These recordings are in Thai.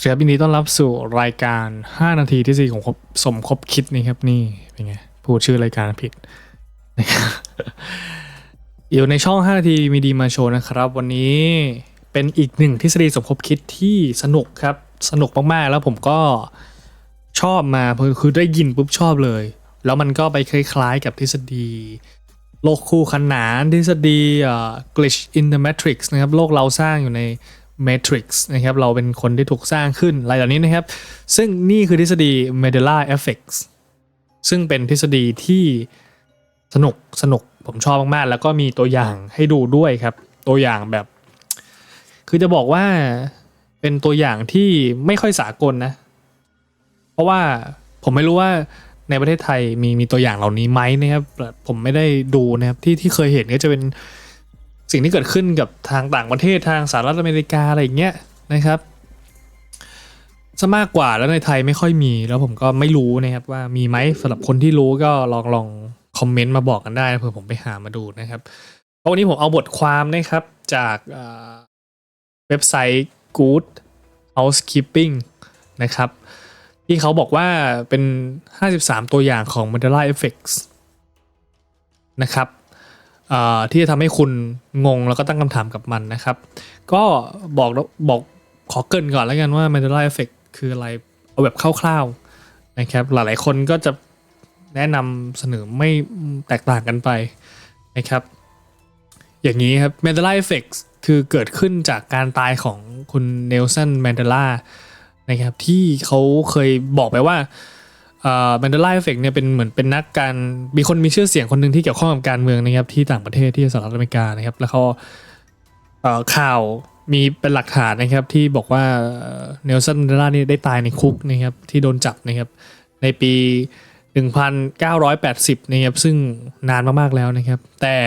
สวัสดีครับยินดีต้อนรับสู่รายการ 5 นาทีที่สี่ของสมคบคิดนี่ครับนี่เป็นไงพูดชื่อรายการผิดนะครับอยู่ในช่อง 5 นาทีมีดีมาโชว์นะครับ วันนี้เป็นอีกหนึ่งทฤษฎีสมคบคิดที่สนุกครับ สนุกมากๆ แล้วผมก็ชอบมาคือได้ยินปุ๊บชอบเลย แล้วมันก็ไปคล้ายๆกับทฤษฎี โลกคู่ขนานทฤษฎีเอ่อ glitch in the matrix นะครับโลกเราสร้างอยู่ใน matrix นะครับเราเป็นคนที่ถูกสร้างขึ้นอะไรเหล่านี้นะครับ ซึ่งนี่คือทฤษฎี Mandela Effect ซึ่งเป็นทฤษฎีที่สนุกสนุกผมชอบมากๆ แล้วก็มีตัวอย่างให้ดูด้วยครับ ตัวอย่างแบบ คือจะบอกว่าเป็นตัวอย่างที่ไม่ค่อยสากลนะ เพราะว่าผมไม่รู้ว่าในประเทศไทยมีมีตัวอย่างเหล่านี้ไหมนะครับ ผมไม่ได้ดูนะครับที่ที่เคยเห็นก็จะเป็น สิ่งที่เกิดขึ้นกับทางต่างประเทศทางสหรัฐอเมริกาอะไรอย่างเงี้ยนะครับซะมากกว่าแล้วในไทยไม่ค่อยมี แล้วผมก็ไม่รู้นะครับว่ามีไหมสำหรับคนที่รู้ก็ลองลองคอมเมนต์มาบอกกันได้เผื่อผมไปหามาดูนะครับวันนี้ผมเอาบทความนะครับจากเว็บไซต์ Good Housekeeping นะครับ ที่เขาบอกว่าเป็น 53 ตัวอย่างของ Mandela Effects นะครับ ที่จะทำให้คุณงงแล้วก็ตั้งคำถามกับมันนะครับ ก็บอกบอกขอเกินก่อนแล้วกันว่า Mandela Effect คืออะไรเอาแบบคร่าวๆนะครับ หลายๆคนก็จะแนะนำเสนอไม่แตกต่างกันไปนะครับ อย่างนี้ครับ Mandela Effect คือเกิดขึ้นจากการตายของคุณเนลสันแมนเดลานะครับที่เขาเคยบอกไปว่า แมนเดลาเอฟเฟกเนี่ยเป็นเหมือนเป็นนักการมีคนมีชื่อเสียงคนหนึ่งที่เกี่ยวข้องกับการเมืองนะครับที่ต่างประเทศที่สหรัฐอเมริกานะครับ แล้วเขาข่าวมีเป็นหลักฐานนะครับที่บอกว่าเนลสันแมนเดลานี่ได้ตายในคุกนะครับที่โดนจับนะครับในปี 1980นะครับซึ่งนานมากๆแล้วนะครับ แต่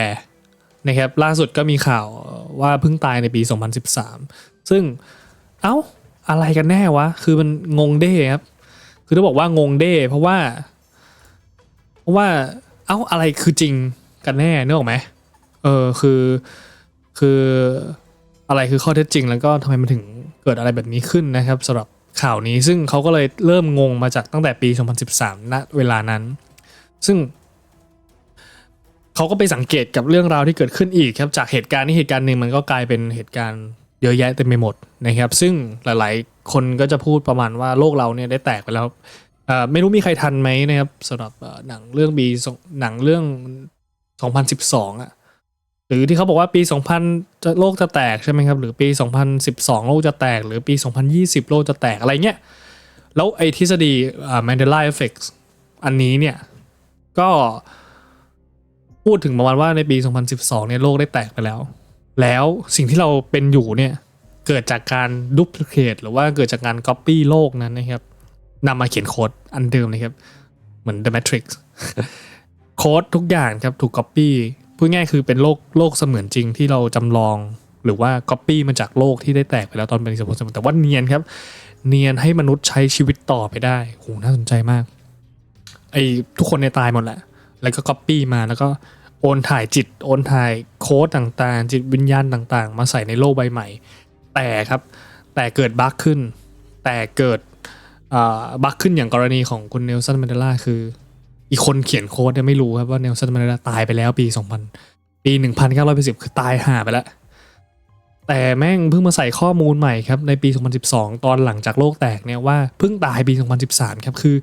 นะครับล่าสุดก็มีข่าวว่าเพิ่งตายในปี 2013 ซึ่งเอ้าอะไรกันแน่วะ คือมันงงเด้ครับ คือต้องบอกว่างงเด้ เพราะว่า เพราะว่า เอ้าอะไรคือจริงกันแน่เนออไหมเออคือ คืออะไรคือข้อเท็จจริง แล้วก็ทำไมมันถึงเกิดอะไรแบบนี้ขึ้นนะครับสำหรับข่าวนี้ซึ่งเขาก็เลยเริ่มงงมาจากตั้งแต่ปี 2013 ณ เวลานั้น ซึ่งเขาก็ไปสังเกตกับเรื่องราวที่เกิดขึ้นอีกครับ จากเหตุการณ์นี้เหตุการณ์หนึ่งมันก็กลายเป็นเหตุการณ์เยอะแยะเต็มไปหมดนะครับ ซึ่งหลาย คนก็จะพูดประมาณว่าโลกเราเนี่ยได้แตกไปแล้วไม่รู้มีใครทันไหมนะครับสำหรับหนังเรื่องปีหนังเรื่อง 2012 อะ หรือที่เขาบอกว่าปี 2000 จะโลกจะแตกใช่ไหมครับ หรือปี 2012 โลกจะแตก หรือปี 2020 โลกจะแตกอะไรเงี้ย แล้วไอ้ทฤษฎีอ่า Mandela Effect อันนี้เนี่ย ก็พูดถึงประมาณว่าในปี 2012 เนี่ยโลกได้แตกไปแล้ว แล้วสิ่งที่เราเป็นอยู่เนี่ย เกิดจากการดูพลิเคทหรือว่าเกิดจากการก๊อปปี้โลกนั้นนะครับนำมาเขียนโค้ดอันเดิมเลยครับ เหมือน The Matrix โค้ดทุกอย่างครับถูกก๊อปปี้พูดง่ายคือเป็นโลกโลกเสมือนจริงที่เราจำลองหรือว่าก๊อปปี้มาจากโลกที่ได้แตกไปแล้วตอนเป็นสมมติแต่ว่าเนียนครับ เนียนให้มนุษย์ใช้ชีวิตต่อไปได้โหน่าสนใจมากไอ้ทุกคนในยตายหมดแหละ แล้วก็ก๊อปปี้มาแล้วก็โอนถ่ายจิต โอนถ่ายโค้ดต่างๆ จิตวิญญาณต่างๆ มาใส่ในโลกใบใหม่ แต่ครับ แต่เกิดบั๊กขึ้น แต่เกิดบั๊กขึ้นอย่างกรณีของคุณเนลสันแมนเดลาคือ อีกคนเขียนโค้ดเนี่ยไม่รู้ครับว่าเนลสันแมนเดลาตายไปแล้วปี 2000 ปี 1980 คือตายห่าไปแล้ว แต่แม่งเพิ่งมาใส่ข้อมูลใหม่ครับ ในปี 2012 ตอนหลังจากโลกแตกเนี่ยว่าเพิ่งตายปี 2013 ครับ คือ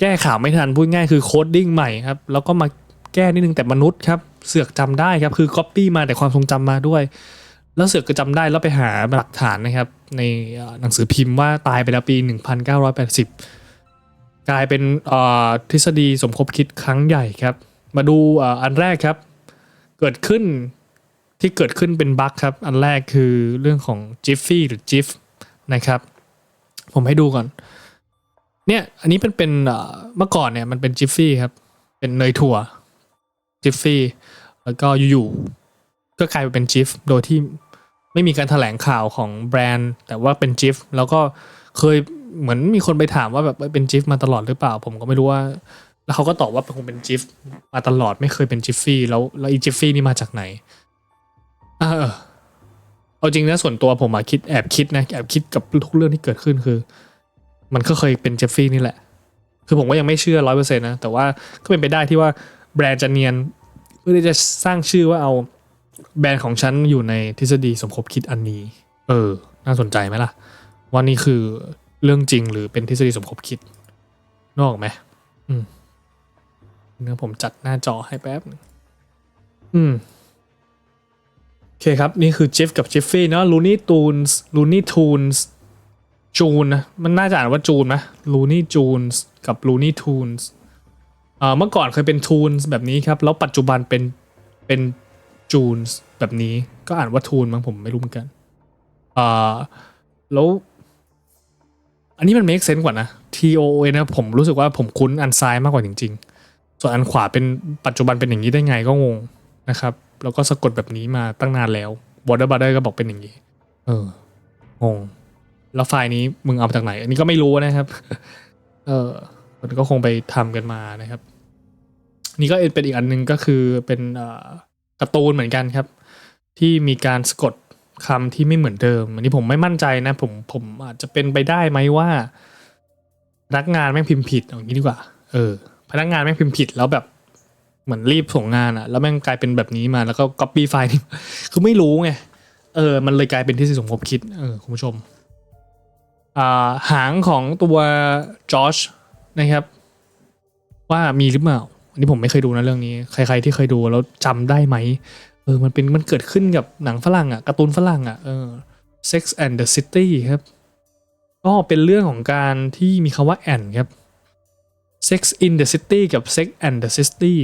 แก้ข่าวไม่ทันพูดง่ายคือโคดดิ้งใหม่ครับ แล้วก็มาแก้นิดนึงแต่มนุษย์ครับ เสือกจำได้ครับคือก๊อปปี้มาแต่ความทรงจำมาด้วย แล้วเสือกก็จำได้แล้วไปหาหลักฐานนะครับ ในหนังสือพิมพ์ว่าตายไปแล้วปี 1980 กลายเป็นเอ่อทฤษฎีสมคบคิดครั้งใหญ่ครับ มาดูอันแรกครับ เกิดขึ้นที่เกิดขึ้นเป็นบั๊กครับ อันแรกคือเรื่องของ Jiffy หรือ Jif นะครับ ผมให้ดูก่อน เนี่ย อันนี้เป็นเป็นเมื่อก่อนเนี่ยมันเป็น Jiffy ครับ เป็นเนยถั่ว Jiffy แล้วก็อยู่ๆก็กลายเป็น Jif โดยที่ ไม่มีการแถลงข่าวของแบรนด์ แต่ว่าเป็น Jif แล้วก็เคยเหมือนมีคนไปถามว่าแบบเป็น Jif มาตลอดหรือเปล่า ผมก็ไม่รู้ว่า แล้วเขาก็ตอบว่าคงเป็น Jif มาตลอดไม่เคยเป็น Jiffy แล้วแล้วอี Jiffy นี่มาจากไหนเออเอาจริงนะส่วนตัวผมอะคิดแอบคิดนะแอบคิดกับทุกเรื่องที่เกิดขึ้นคือ มันก็เคยเป็นเจฟฟี่นี่แหละ คือผมก็ยังไม่เชื่อร้อยเปอร์เซ็นต์นะแต่ว่าก็เป็นไปได้ที่ว่าแบรนด์จะเนียนเพื่อที่จะสร้างชื่อว่าเอา แบรนด์ของฉันอยู่ในทฤษฎีสมคบคิดอันนี้ เออ น่าสนใจไหมล่ะ ว่านี่คือเรื่องจริงหรือเป็นทฤษฎีสมคบคิดนอกไหมอืมเนื้อผมจัดหน้าจอให้แป๊บหนึงอืมโอเคครับ นี่คือจิฟกับจิฟฟี่เนาะลูนี่ตูนส์ลูนี่ทูนส์จูนนะมันน่าจะอ่านว่าจูนนะลูนี่จูนส์กับลูนี่ทูนส์อ่อเมื่อก่อนเคยเป็นทูนส์แบบนี้ครับ แล้วปัจจุบันเป็นเป็น จูนแบบนี้ก็อ่านว่าทูนมั้งผมไม่รู้เหมือนกันอ่าแล้ว อันนี้มัน make sense กว่านะ T O O N นะผมรู้สึกว่าผมคุ้นอันซ้ายมากกว่าจริง ๆ ส่วนอันขวาเป็นปัจจุบันเป็นอย่างนี้ได้ไงก็งงนะครับ แล้วก็สะกดแบบนี้มาตั้งนานแล้ว Border Border ก็บอกเป็นอย่างนี้ เอองงแล้วไฟล์นี้มึงเอามาจากไหน อันนี้ก็ไม่รู้นะครับ เออมันก็คงไปทำกันมานะครับ นี่ก็เป็นอีกอันหนึงก็คือเป็นเอ่อ การ์ตูนเหมือนกันครับ ที่มีการสะกดคำที่ไม่เหมือนเดิม อันนี้ผมไม่มั่นใจนะ ผมผมอาจจะเป็นไปได้ไหมว่า พนักงานแม่งพิมพ์ผิดอย่างนี้ดีกว่า เออ พนักงานแม่งพิมพ์ผิดแล้วแบบเหมือนรีบส่งงานอะแล้วแม่งกลายเป็นแบบนี้มาแล้วก็ copy ไฟล์คือไม่รู้ไงเออ มันเลยกลายเป็นที่สมคบคิดเออคุณผู้ชมอ่าหางของตัวจอชนะครับ ว่ามีหรือเปล่า นนี้ผมไม่เคยดูนะเรื่องนี้ ใคร ๆ ที่เคยดูแล้วจำได้ไหมเออมันเป็นมันเกิดขึ้นกับหนังฝรั่งอะการ์ตูนฝรั่งอะเออ Sex and the City ครับ ก็เป็นเรื่องของการที่มีคำว่า and ครับ Sex in the City กับ Sex and the City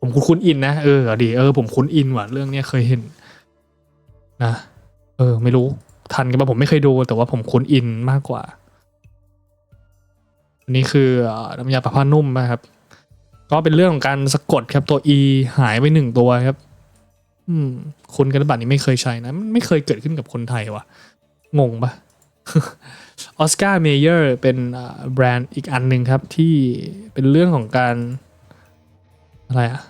ผมคุ้นอินนะเออดีเออผมคุ้นอินว่ะเรื่องเนี้ยเคยเห็นนะเออ ไม่รู้ทันกันปะผมไม่เคยดูแต่ว่าผมคุ้นอินมากกว่า อันนี้คือเอ่อน้ำยาปะผ้านุ่มนะครับ ก็เป็นเรื่องของการสะกดครับตัว e หายไปหนึ่งตัวครับ อืมคุณกันบัตรนี้ไม่เคยใช้นะไม่เคยเกิดขึ้นกับคนไทยวะงงปะออสการ์เมเยอร์เป็นแบรนด์อีกอันหนึ่งครับที่เป็นเรื่องของการอะไรอะ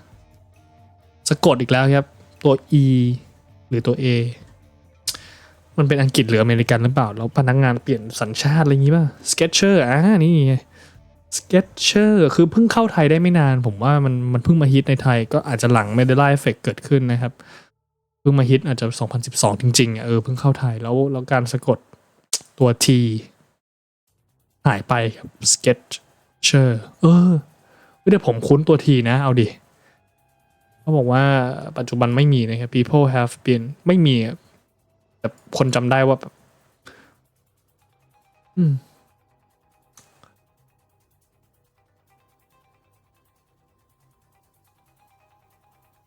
สะกดอีกแล้วครับ ตัว e หรือตัว a มันเป็นอังกฤษหรืออเมริกันหรือเปล่า แล้วพนักงานเปลี่ยนสัญชาติอะไรอย่างงี้ป่ะ Sketcher อ่านี่ ไง Sketcher คือเพิ่งเข้าไทยได้ไม่นาน ผมว่ามันมันเพิ่งมาฮิตในไทย ก็อาจจะหลัง Mandela Effect เกิดขึ้นนะครับ เพิ่งมาฮิตอาจจะ 2012 จริงๆอะเออเพิ่งเข้าไทยแล้วแล้วการสะกดตัว T หายไปครับ Sketcher เออเฮ้ยแต่ผมคุ้นตัว T นะ เอาดิเขาบอกว่าปัจจุบันไม่มีนะครับ people have been ไม่มีแต่คนจำได้ว่าแบบอืม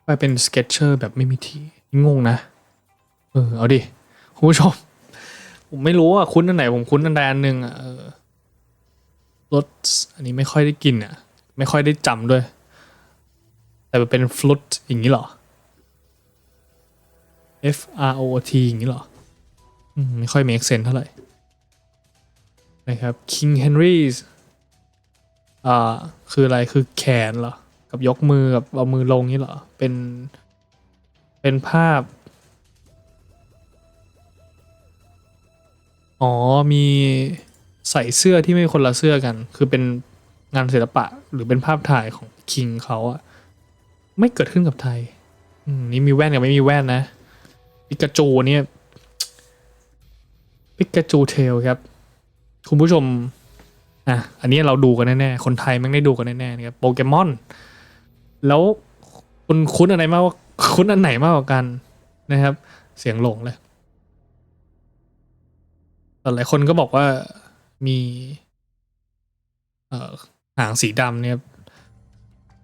ไปเป็นสเก็ตเชอร์แบบไม่มีทีงงนะ เออ เอาดิคุณผู้ชม ผมไม่รู้อะคุ้นอันไหน ผมคุ้นอันใดอันหนึ่งอะเออรสอันนี้ไม่ค่อยได้กินอะ ไม่ค่อยได้จำด้วย แต่เป็นฟลุตอย่างนี้เหรอ F R O T อย่างนี้เหรออืมไม่ค่อย make sense เท่าไหร่ นะครับ King Henry's อ่า คืออะไร คือแขนเหรอ กับยกมือกับเอามือลงนี่เหรอ เป็น เป็นภาพ อ๋อ มีใส่เสื้อที่ไม่คนละเสื้อกัน คือเป็นงานศิลปะหรือเป็นภาพถ่ายของคิงเขาอะไม่เกิดขึ้นกับไทยอืมนี่มีแว่นกับไม่มีแว่นนะปิกาจูเนี่ยปิกาจูเทลครับ คุณผู้ชมอะอันนี้เราดูกันแน่ๆ คนไทยแม่งได้ดูกันแน่ๆนะครับโปเกมอน แล้วคุณคุ้นอะไรมากว่าคุ้นอันไหนมากกว่ากันนะครับ เสียงหลงเลยแต่หลายคนก็บอกว่ามีเอ่อหางสีดำเนี่ย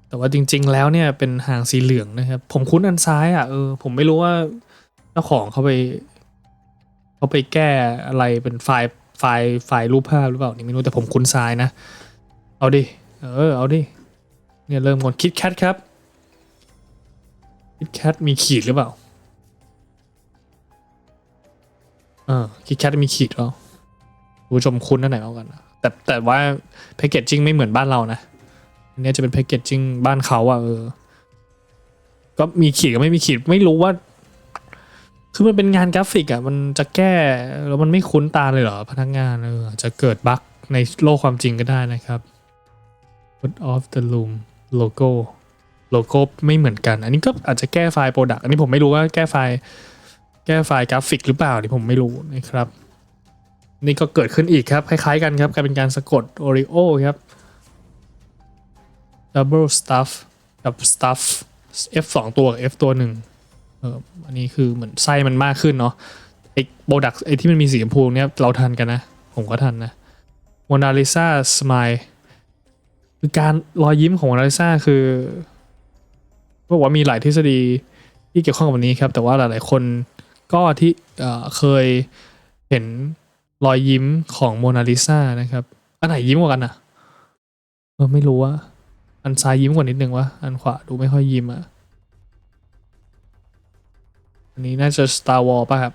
แต่ว่าจริง ๆ แล้วเนี่ยเป็นหางสีเหลืองนะครับ ผมคุ้นอันซ้ายอะเออผมไม่รู้ว่าเจ้าของเขาไปเขาไปแก้อะไรเป็นไฟล์ไฟล์ไฟล์รูปภาพหรือเปล่านี่ไม่รู้แต่ผมคุ้นซ้ายนะ เอาดิ เออ เอาดิ เนี่ยเริ่มก่อนคิดแคทครับคิดแคทมีขีดหรือเปล่าเออคิดแคทมีขีดเปล่าผู้ชมคุ้นอันไหนมากกว่ากันะแต่แต่ว่าแพคเกจจิ้งไม่เหมือนบ้านเรานะอันนี้จะเป็นแพคเกจจิ้งบ้านเขาอะเออ ก็มีขีดก็ไม่มีขีดไม่รู้ว่า คือมันเป็นงานกราฟิกอะมันจะแก้แล้วมันไม่คุ้นตาเลยเหรอพนักงานเอออาจจะเกิดบั๊กในโลกความจริงก็ได้นะครับ Put off the loom logo โลโก้ไม่เหมือนกัน อันนี้ก็อาจจะแก้ไฟล์โปรดักต์อันนี้ผมไม่รู้ว่าแก้ไฟล์แก้ไฟล์กราฟิกหรือเปล่านี่ผมไม่รู้นะครับ นี่ก็เกิดขึ้นอีกครับ คล้ายๆกันครับกลายเป็นการสะกด Oreo ครับ double stuff กับ stuff F สองตัวกับ F ตัวหนึ่งเอออันนี้คือเหมือนไส้มันมากขึ้นเนาะไอ้โปรดักต์ไอ้ที่มันมีสีชมพูเนี่ยเราทันกันนะ ผมก็ทันนะโมนาลิซาสมาย คือการรอยยิ้มของโมนาลิซาคือบอกว่ามีหลายทฤษฎีที่เกี่ยวข้องกับวันนี้ครับ แต่ว่าหลาย ๆ คนก็ที่เคยเห็นรอยยิ้มของโมนาลิซานะครับ อันไหนยิ้มกว่ากันอะเออไม่รู้ว่า อันซ้ายยิ้มกว่านิดนึงวะอันขวาดูไม่ค่อยยิ้มอะอันนี้น่าจะ Star Wars ป่ะครับ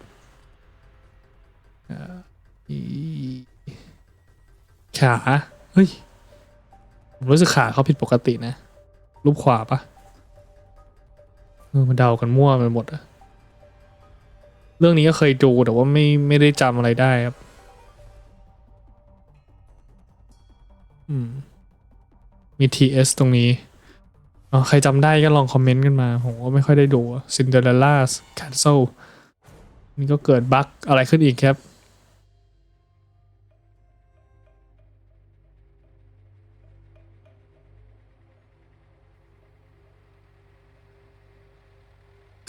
ขาเฮ้ย ผมรู้สึกขาเขาผิดปกตินะ รูปขวาปะเออมันเดากันมั่วไปหมดอะเรื่องนี้ก็เคยดูแต่ว่าไม่ไม่ได้จำอะไรได้ครับ อืม มี TS ตรงนี้อ๋อใครจำได้ก็ลองคอมเมนต์กันมา ผมก็ไม่ค่อยได้ดู Cinderella Castle นี่ก็เกิดบั๊กอะไรขึ้นอีกครับ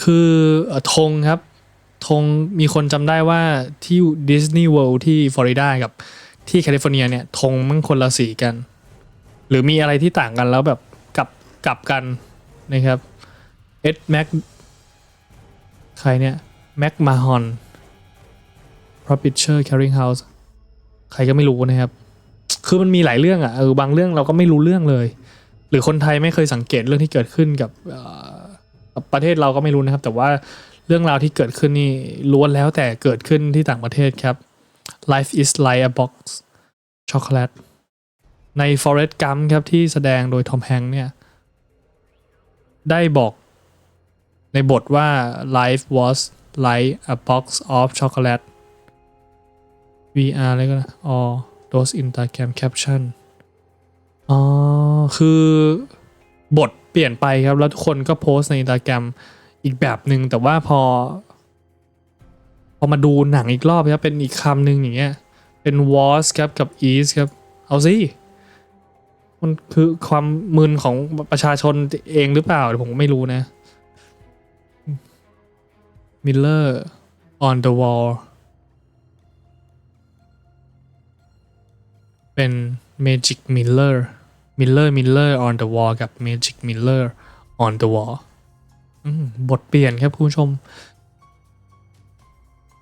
คือธงครับธงมีคนจำได้ว่าที่ดิสนีย์เวิลด์ที่ฟลอริดากับที่แคลิฟอร์เนียเนี่ยธงมันคนละสีกัน หรือมีอะไรที่ต่างกันแล้วแบบกลับกลับกันนะครับเอ็ดแม็กใครเนี่ยแม็กมาฮอน p r o p i t u r e Carrying House ใครก็ไม่รู้นะครับ คือมันมีหลายเรื่องอะ่ะเออบางเรื่องเราก็ไม่รู้เรื่องเลย หรือคนไทยไม่เคยสังเกตเรื่องที่เกิดขึ้นกับ ประเทศเราก็ไม่รู้นะครับ แต่ว่าเรื่องราวที่เกิดขึ้นนี่ล้วนแล้วแต่เกิดขึ้นที่ต่างประเทศครับ Life is like a box chocolate ใน forest Gump ครับที่แสดงโดยทอมแฮงค์เนี่ยได้บอกในบทว่า life was like a box of chocolate VR อะไรก็นะ or those Instagram caption อ๋อ คือบท ปลี่ยนไปครับ แล้วทุกคนก็โพสต์ใน Instagram อีกแบบหนึ่งแต่ว่าพอ พอมาดูหนังอีกรอบครับเป็นอีกคำหนึ่งอย่างเงี้ย เป็น was ครับกับ is ครับ เอาสิมันคือความมึนของประชาชนเองหรือเปล่าผมไม่รู้นะ Miller on the wall เป็น Magic Miller Miller Miller on the wall กับ Magic Miller on the wall บทเปลี่ยนครับคุณผู้ชม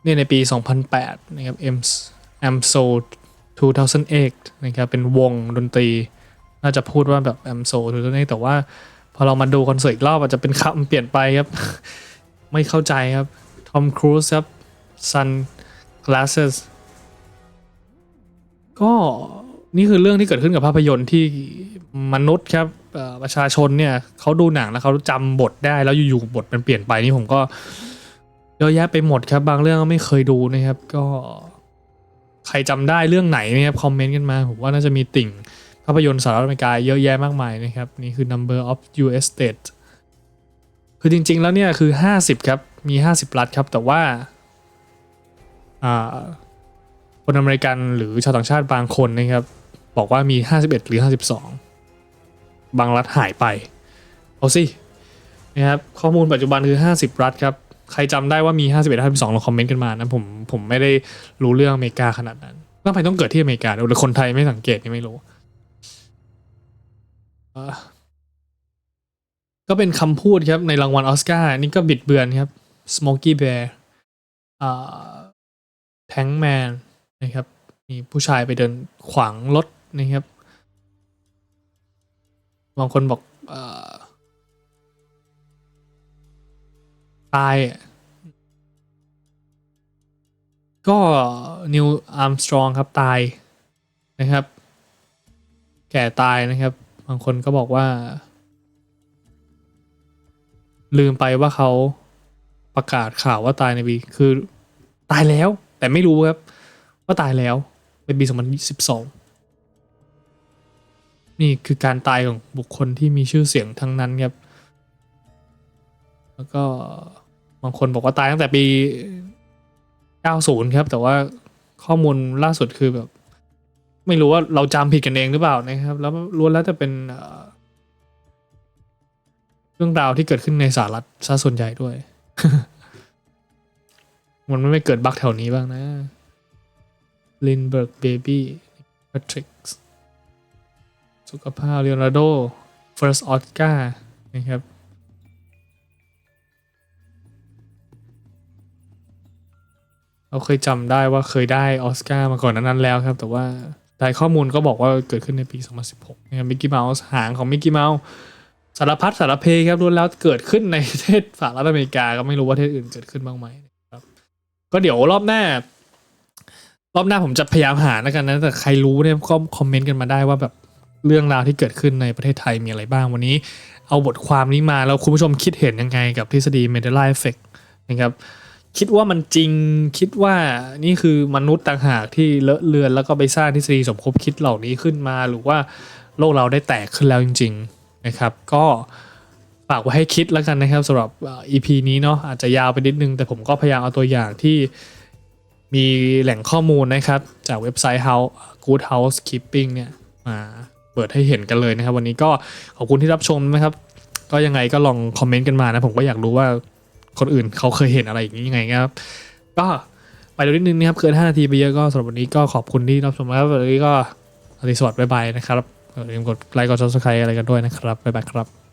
เนี่ยในปี 2008 นะครับ M M So 2008 นะครับ เป็นวงดนตรี น่าจะพูดว่าแบบ M so ทุกนี้แต่ว่าพอเรามาดูคอนเสิร์ตอีกรอบอาจจะเป็นคำเปลี่ยนไปครับ ไม่เข้าใจครับ ทอมครูซครับ Sun Glasses ก็ นี่คือเรื่องที่เกิดขึ้นกับภาพยนตร์ที่มนุษย์ครับประชาชนเนี่ยเขาดูหนังแล้วเขาจำบทได้แล้วอยู่ๆบทมันเปลี่ยนไปนี่ผมก็เยอะแยะไปหมดครับ บางเรื่องก็ไม่เคยดูนะครับ ก็ใครจำได้เรื่องไหนนะครับคอมเมนต์กันมาผมว่าน่าจะมีติ่งภาพยนตร์สหรัฐอเมริกาเยอะแยะมากมายนะครับ นี่คือ number of US states คือจริง ๆ แล้วเนี่ยคือ 50 ครับ มี 50 รัฐครับ แต่ว่าอ่าคนอเมริกันหรือชาวต่างชาติบางคนนะครับ บอกว่ามี 51 หรือ 52 บางรัฐหายไป เอาสินะครับข้อมูลปัจจุบันคือ 50 รัฐครับ ใครจำได้ว่ามี 51 52ลองคอมเมนต์กันมานะผมผมไม่ได้รู้เรื่องอเมริกาขนาดนั้นทำไมต้องเกิดที่อเมริกาหรือคนไทยไม่สังเกตนี่ไม่รู้ก็เป็นคำพูดครับ ในรางวัลออสการ์นี่ก็บิดเบือนครับ Smoky Bear อ่า Tank Man นะครับ มีผู้ชายไปเดินขวางรถ นะครับ บางคนบอกอตายอะก็นิวอาร์มสตรองครับตายนะครับ แก่ตายนะครับ บางคนก็บอกว่า ลืมไปว่าเขาประกาศข่าวว่าตายในปีคือตายแล้ว แต่ไม่รู้ครับ ว่าตายแล้วในปี2012นี่ นี่คือการตายของบุคคลที่มีชื่อเสียงทั้งนั้นครับ แล้วก็บางคนบอกว่าตายตั้งแต่ปี 90 ครับ แต่ว่าข้อมูลล่าสุดคือแบบ ไม่รู้ว่าเราจำผิดกันเองหรือเปล่านะครับ แล้วล้วนแล้วแต่เป็นเอ่อเรื่องราวที่เกิดขึ้นในสหรัฐซะส่วนใหญ่ด้วย มันไม่เกิดบั๊กแถวนี้บ้างนะลินเบิร์กเบบี้แพทริก สุขภาพเลโอนาร์โด first Oscar นะครับเราเคยจำได้ว่าเคยได้ออสการ์มาก่อนนั้นๆแล้วครับ แต่ว่าแต่ข้อมูลก็บอกว่าเกิดขึ้นในปี 2016นะครับมิกกี้เมาส์หางของมิกกี้เมาส์สารพัดสารเพครับล้วนแล้วเกิดขึ้นในประเทศสหรัฐอเมริกาก็ไม่รู้ว่าประเทศอื่นเกิดขึ้นบ้างไหมครับ ก็เดี๋ยวรอบหน้า รอบหน้าผมจะพยายามหาแล้วกันนะแต่ใครรู้เนี่ยก็คอมเมนต์กันมาได้ว่าแบบ เรื่องราวที่เกิดขึ้นในประเทศไทยมีอะไรบ้างวันนี้ เอาบทความนี้มาแล้วคุณผู้ชมคิดเห็นยังไงกับทฤษฎี Mandela Effect นะครับคิดว่ามันจริงคิดว่านี่คือมนุษย์ต่างหากที่เลอะเลือน แล้วก็ไปสร้างทฤษฎีสมคบคิดเหล่านี้ขึ้นมา หรือว่าโลกเราได้แตกขึ้นแล้วจริง ๆนะครับ ก็ฝากไว้ให้คิดแล้วกันนะครับสำหรับอ่อ EP นี้เนาะอาจจะยาวไปนิดนึง แต่ผมก็พยายามเอาตัวอย่างที่มีแหล่งข้อมูลนะครับ จากเว็บไซต์ House Good Housekeeping เนี่ยมา เปิดให้เห็นกันเลยนะครับ วันนี้ก็ขอบคุณที่รับชมนะครับ ก็ยังไงก็ลองคอมเมนต์กันมานะผมก็อยากรู้ว่าคนอื่นเขาเคยเห็นอะไรอย่างนี้ยังไงครับ ก็ไปดูนิดนึงนะครับเกิน5นาทีไปเยอะก็สำหรับวันนี้ก็ขอบคุณที่รับชมครับวันนี้ก็สวัสดีสวัสดีบ๊ายบายนะครับอย่าลืมกดไลค์กดซับสไครต์อะไรกันด้วยนะครับบ๊ายบายครับ